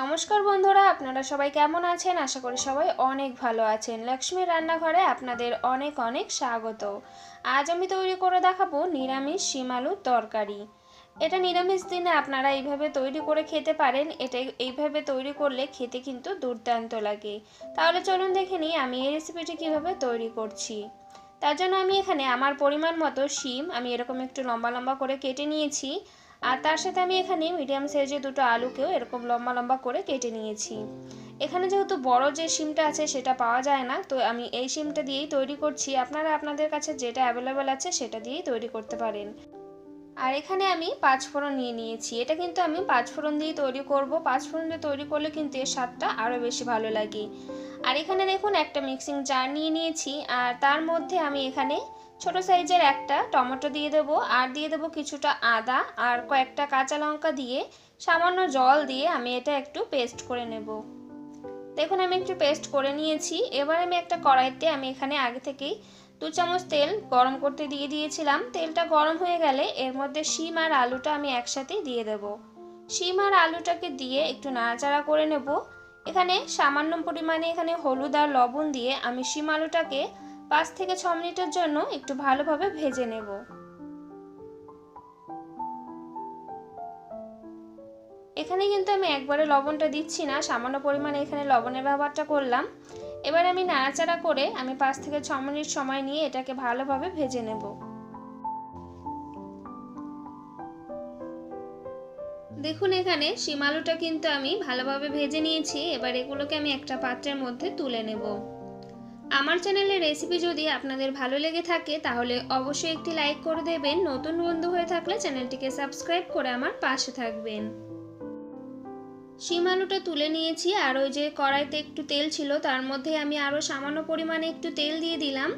নমস্কার বন্ধুরা, আপনারা সবাই কেমন আছেন? আশা করি সবাই অনেক ভালো আছেন। লক্ষ্মীর রান্নাঘরে আপনাদের অনেক অনেক স্বাগত। আজ আমি তৈরি করে দেখাবো নিরামিষ শিম আলুর তরকারি। এটা নিরামিষ দিনে আপনারা এইভাবে তৈরি করে খেতে পারেন। এটা এইভাবে তৈরি করলে খেতে কিন্তু দুর্দান্ত লাগে। তাহলে চলুন দেখে নিই আমি এই রেসিপিটি কীভাবে তৈরি করছি। তার জন্য আমি এখানে আমার পরিমাণ মতো শিম, আমি এরকম একটু লম্বা লম্বা করে কেটে নিয়েছি। আর তার সাথে আমি এখানে মিডিয়াম সাইজের দুটো আলুকেও এরকম লম্বা লম্বা করে কেটে নিয়েছি। এখানে যেহেতু বড় যে সিমটা আছে সেটা পাওয়া যায় না, তো আমি এই সিমটা দিয়েই তৈরি করছি। আপনারা আপনাদের কাছে যেটা অ্যাভেলেবেল আছে সেটা দিয়েই তৈরি করতে পারেন। আর এখানে আমি পাঁচ ফোড়ন নিয়ে নিয়েছি। এটা কিন্তু আমি পাঁচ ফোড়ন দিয়ে তৈরি করব। পাঁচ ফোড়ন দিয়ে তৈরি করলে কিন্তু এর স্বাদটা আরও বেশি ভালো লাগে। আর এখানে দেখুন একটা মিক্সিং জার নিয়ে নিয়েছি। আর তার মধ্যে আমি এখানে ছোট সাইজের একটা টমেটো দিয়ে দেবো, আর দিয়ে দেবো কিছুটা আদা, আর কয়েকটা কাঁচা লঙ্কা দিয়ে সামান্য জল দিয়ে আমি এটা একটু পেস্ট করে নেব। দেখুন, আমি একটু পেস্ট করে নিয়েছি। এবার আমি একটা কড়াইতে আমি এখানে আগে থেকেই দু চামচ তেল গরম করতে দিয়ে দিয়েছিলাম। তেলটা গরম হয়ে গেলে এর মধ্যে শিম আর আলুটা আমি একসাথে দিয়ে দেব। শিম আর আলুটাকে দিয়ে একটু নাড়াচাড়া করে নেব। এখানে সামান্য পরিমাণে এখানে হলুদ আর লবণ দিয়ে আমি শিম আলুটাকে পাঁচ থেকে ছ মিনিটের জন্য একটু ভালোভাবে ভেজে নেব। এখানে কিন্তু আমি একবারে লবণটা দিচ্ছি না, সামান্য পরিমাণে এখানে লবণের ব্যবহারটা করলাম। এবার আমি নাড়াচাড়া করে আমি পাঁচ থেকে ছ মিনিট সময় নিয়ে এটাকে ভালোভাবে ভেজে নেব। দেখুন এখানে শিম আলুটা কিন্তু আমি ভালোভাবে ভেজে নিয়েছি, এবার এগুলোকে আমি একটা পাত্রের মধ্যে তুলে নেব। আমার চ্যানেলের রেসিপি যদি আপনাদের ভালো লেগে থাকে, তাহলে অবশ্যই একটি লাইক করে দেবেন। নতুন বন্ধু হয়ে থাকলে চ্যানেলটিকে সাবস্ক্রাইব করে আমার পাশে থাকবেন। শিম আলুটা তুলে নিয়েছি, আর ওই যে কড়াইতে একটু তেল ছিল, তার মধ্যে আমি আরও সামান্য পরিমাণে একটু তেল দিয়ে দিলাম।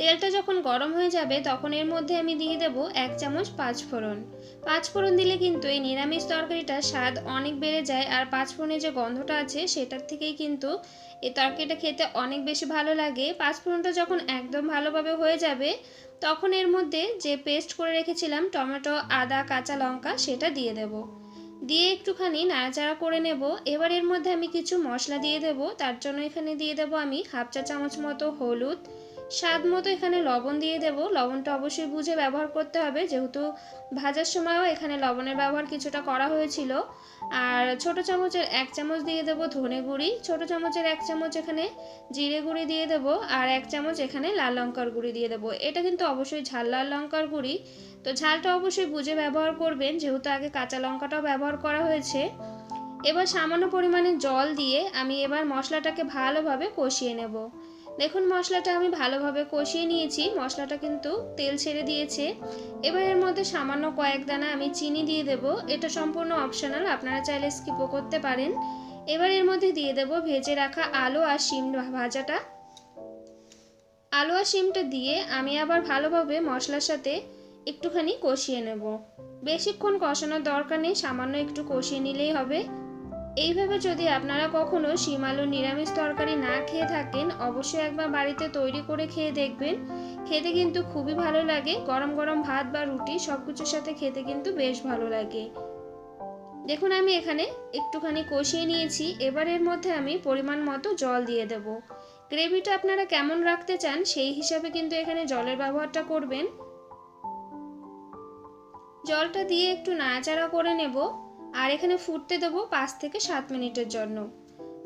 তেলটা যখন গরম হয়ে যাবে, তখন এর মধ্যে আমি দিয়ে দেব এক চামচ পাঁচ ফোড়ন পাঁচ ফোড়ন দিলে কিন্তু এই নিরামিষ তরকারিটার স্বাদ অনেক বেড়ে যায় আর পাঁচ ফোড়নের যে গন্ধটা আছে, সেটার থেকেই কিন্তু এই তরকারিটা খেতে অনেক বেশি ভালো লাগে। পাঁচ ফোড়নটা যখন একদম ভালোভাবে হয়ে যাবে, তখন এর মধ্যে যে পেস্ট করে রেখেছিলাম, টমেটো, আদা, কাঁচা লঙ্কা, সেটা দিয়ে দেব। দিয়ে একটুখানি নাড়াচাড়া করে নেব। এবার এর মধ্যে আমি কিছু মশলা দিয়ে দেব। তার জন্য এখানে দিয়ে দেব আমি হাফ চা চামচ মতো হলুদ স্বাদ মতো এখানে লবণ দিয়ে দেব। লবণটা অবশ্যই বুঝে ব্যবহার করতে হবে। যেহেতু ভাজার সময়ও এখানে লবণের ব্যবহার কিছুটা করা হয়েছিল। আর ছোট চামচের এক চামচ দিয়ে দেব ধনে গুঁড়ি। ছোট চামচের এক চামচ এখানে জিরে গুঁড়ি দিয়ে দেব। আর এক চামচ এখানে লাল লঙ্কার গুঁড়ি দিয়ে দেবো। এটা কিন্তু অবশ্যই ঝাল লাল লঙ্কার গুঁড়ি। তো ঝালটা অবশ্যই বুঝে ব্যবহার করবেন। যেহেতু আগে কাঁচা লঙ্কাটাও ব্যবহার করা হয়েছে। এবার সামান্য পরিমাণে জল দিয়ে আমি এবার মশলাটাকে ভালোভাবে কষিয়ে নেব। দেখুন, মশলাটা আমি ভালোভাবে কষিয়ে নিয়েছি। মশলাটা কিন্তু তেল ছেড়ে দিয়েছে। এবার এর মধ্যে সামান্য কয়েক দানা আমি চিনি দিয়ে দেব। এটা সম্পূর্ণ অপশনাল আপনারা চাইলে স্কিপও করতে পারেন। এবার এর মধ্যে দিয়ে দেব ভেজে রাখা আলু আর শিম ভাজাটা। আলু আর শিমটা দিয়ে আমি আবার ভালোভাবে মশলার সাথে একটুখানি কষিয়ে নেব। বেশিক্ষণ কষানোর দরকার নেই, সামান্য একটু কষিয়ে নিলেই হবে। এইভাবে যদি আপনারা কখনো শিম আলু নিরামিষ তরকারি না খেয়ে থাকেন, অবশ্যই একবার বাড়িতে তৈরি করে খেয়ে দেখবেন। খেতে কিন্তু খুবই ভালো লাগে। গরম গরম ভাত বা রুটি সব কিছুর সাথে খেতে কিন্তু বেশ ভালো লাগে। দেখুন, আমি এখানে একটুখানি কষিয়ে নিয়েছি। এবার এর মধ্যে আমি পরিমাণ মতো জল দিয়ে দেব। গ্রেভিটা আপনারা কেমন রাখতে চান সেই হিসাবে কিন্তু এখানে জলের ব্যবহারটা করবেন। জলটা দিয়ে একটু নাড়াচাড়া করে নেব। আর এখানে ফুটতে দেবো পাঁচ থেকে সাত মিনিটের জন্য।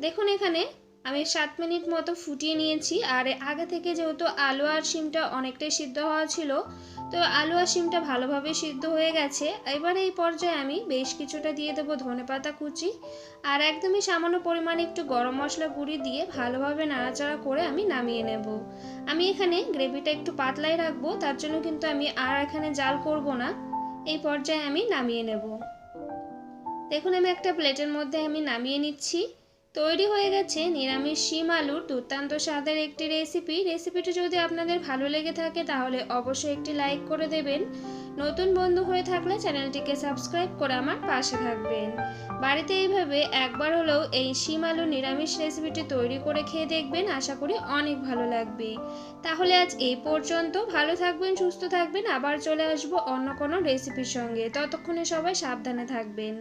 দেখুন এখানে আমি সাত মিনিট মতো ফুটিয়ে নিয়েছি, আর আগে থেকে যেহেতু আলু আর শিমটা অনেকটাই সিদ্ধ হওয়া ছিল, তো আলু আর শিমটা ভালোভাবে সিদ্ধ হয়ে গেছে। এবার এই পর্যায়ে আমি বেশ কিছুটা দিয়ে দেবো ধনে পাতা কুচি, আর একদমই সামান্য পরিমাণে একটু গরম মশলা গুঁড়ি দিয়ে ভালোভাবে নাড়াচাড়া করে আমি নামিয়ে নেব। আমি এখানে গ্রেভিটা একটু পাতলাই রাখব, তার জন্য কিন্তু আমি আর এখানে জাল করব না। এই পর্যায়ে আমি নামিয়ে নেব। দেখুন, আমি একটা প্লেটের মধ্যে আমি নামিয়ে নিচ্ছি। তৈরি হয়ে গেছে নিরামিষ শিম আলুর দুর্দান্ত স্বাদের একটি রেসিপি রেসিপিটি যদি আপনাদের ভালো লেগে থাকে, তাহলে অবশ্যই একটি লাইক করে দেবেন। নতুন বন্ধু হয়ে থাকলে চ্যানেলটিকে সাবস্ক্রাইব করে আমার পাশে থাকবেন। বাড়িতে এইভাবে একবার হলেও এই শিম আলু নিরামিষ রেসিপিটি তৈরি করে খেয়ে দেখবেন, আশা করি অনেক ভালো লাগবে। তাহলে আজ এই পর্যন্ত। ভালো থাকবেন, সুস্থ থাকবেন। আবার চলে আসব অন্য কোনো রেসিপির সঙ্গে। ততক্ষণে সবাই সাবধানে থাকবেন।